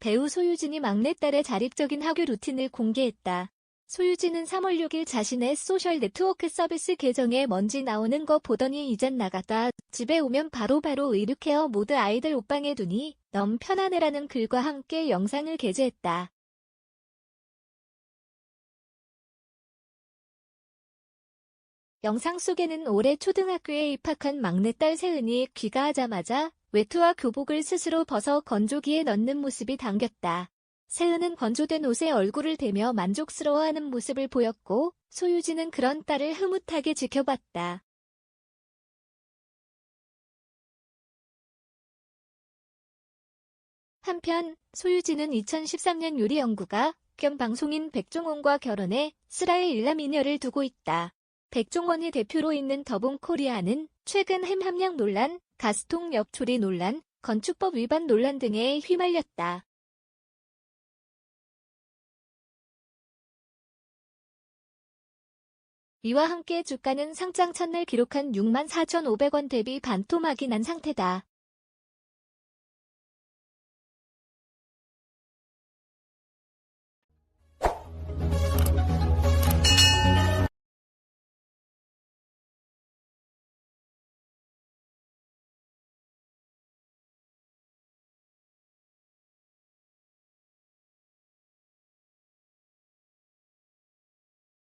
배우 소유진이 막내딸의 자립적인 학교 루틴을 공개했다. 소유진은 3월 6일 자신의 소셜 네트워크 서비스 계정에 먼지 나오는 거 보더니 이젠 나갔다. 집에 오면 바로바로 의류케어 모드 아이들 옷방에 두니 너무 편하네라는 글과 함께 영상을 게재했다. 영상 속에는 올해 초등학교에 입학한 막내딸 세은이 귀가하자마자 외투와 교복을 스스로 벗어 건조기에 넣는 모습이 담겼다. 세은은 건조된 옷에 얼굴을 대며 만족스러워하는 모습을 보였고 소유진은 그런 딸을 흐뭇하게 지켜봤다. 한편 소유진은 2013년 요리 연구가 겸 방송인 백종원과 결혼해 슬아의 일남 이녀를 두고 있다. 백종원이 대표로 있는 더본 코리아는 최근 햄 함량 논란, 가스통 역초리 논란, 건축법 위반 논란 등에 휘말렸다. 이와 함께 주가는 상장 첫날 기록한 64,500원 대비 반토막이 난 상태다.